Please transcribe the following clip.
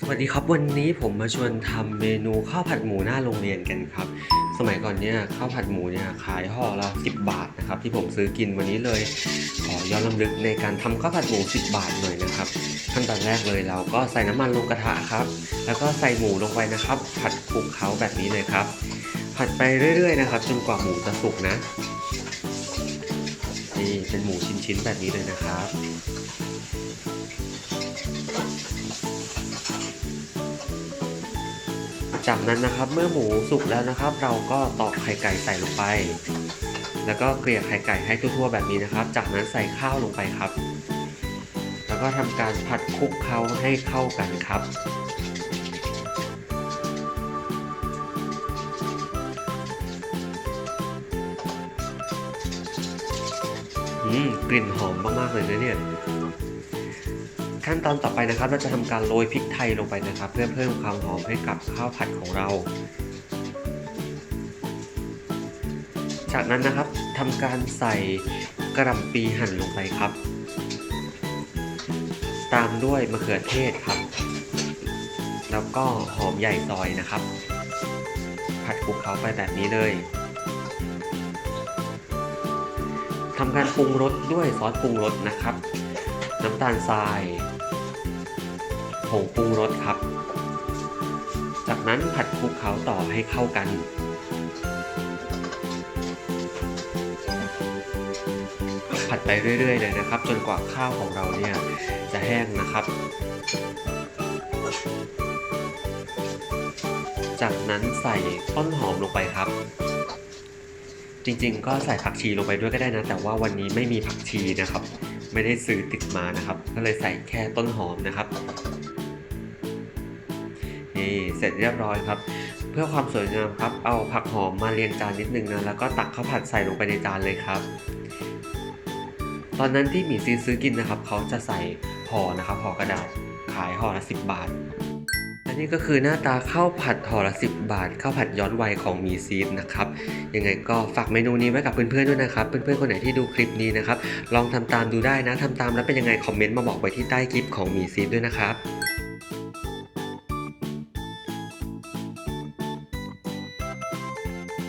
สวัสดีครับวันนี้ผมมาชวนทำเมนูข้าวผัดหมูหน้าโรงเรียนกันครับ สมัยก่อนเนี่ยข้าวผัดหมูเนี่ยขายห่อละ10 บาทนะครับที่ผมซื้อกินวันนี้เลย ขอย้อนลำลึกในการทำข้าวผัดหมู 10 บาทหน่อยนะครับขั้นตอนแรกเลยเราก็ใส่น้ำมันลงกระทะครับ แล้วก็ใส่หมูลงไปนะครับ ผัดคลุกเคล้าแบบนี้เลยครับ ผัดไปเรื่อยๆนะครับจนกว่าหมูจะสุกนะนี่เป็นหมูชิ้นๆแบบนี้เลยนะครับ จากนั้นนะครับเมื่อหมูสุกแล้วนะครับ เราก็ตอกไข่ไก่ใส่ลงไป แล้วก็เกลี่ยไข่ไก่ให้ทั่วๆแบบนี้นะครับ จากนั้นใส่ข้าวลงไปครับ แล้วก็ทำการผัดคลุกเคล้าให้เข้ากันครับอืมกลิ่นหอมมากๆเลยนะเนี่ย ขั้นตอนต่อไปนะครับ เราจะทำการโรยพริกไทยลงไปนะครับ เพื่อเพิ่มความหอมให้กับข้าวผัดของเรา จากนั้นนะครับทำการใส่กระหล่ำปีหั่นลงไปครับ ตามด้วยมะเขือเทศครับ แล้วก็หอมใหญ่ซอยนะครับ ผัดคลุกเคล้าไปแบบนี้เลยทำการปรุงรสด้วยซอสปรุงรสนะครับ น้ำตาลทราย ผงปรุงรสครับ จากนั้นผัดคลุกเคล้าต่อให้เข้ากันผัดไปเรื่อยๆเลยนะครับ จนกว่าข้าวของเราเนี่ยจะแห้งนะครับ จากนั้นใส่ต้นหอมลงไปครับ จริงๆ ก็ใส่ผักชีลงไปด้วยก็ได้นะ แต่ว่าวันนี้ไม่มีผักชีนะครับ ไม่ได้ซื้อติดมานะครับ ก็เลยใส่แค่ต้นหอมนะครับ เสร็จเรียบร้อยครับ เพื่อความสวยงามครับ เอาผักหอมมาเรียงจานนิดนึงนะ แล้วก็ตักข้าวผัดใส่ลงไปในจานเลยครับ ตอนนั้นที่หมีซีซื้อกินนะครับ เขาจะใส่ห่อนะครับห่อกระดาษขายห่อละ 10 บาทและนี่ก็คือหน้าตาข้าวผัดห่อละ 10 บาทข้าวผัดย้อนวัยของหมีซีดนะครับ ยังไงก็ฝากเมนูนี้ไว้กับเพื่อนๆด้วยนะครับ เพื่อนๆคนไหนที่ดูคลิปนี้นะครับ ลองทำตามดูได้นะทำตามแล้วเป็นยังไงคอมเมนต์มาบอกไว้ที่ใต้คลิปของหมีซีดด้วยนะครับ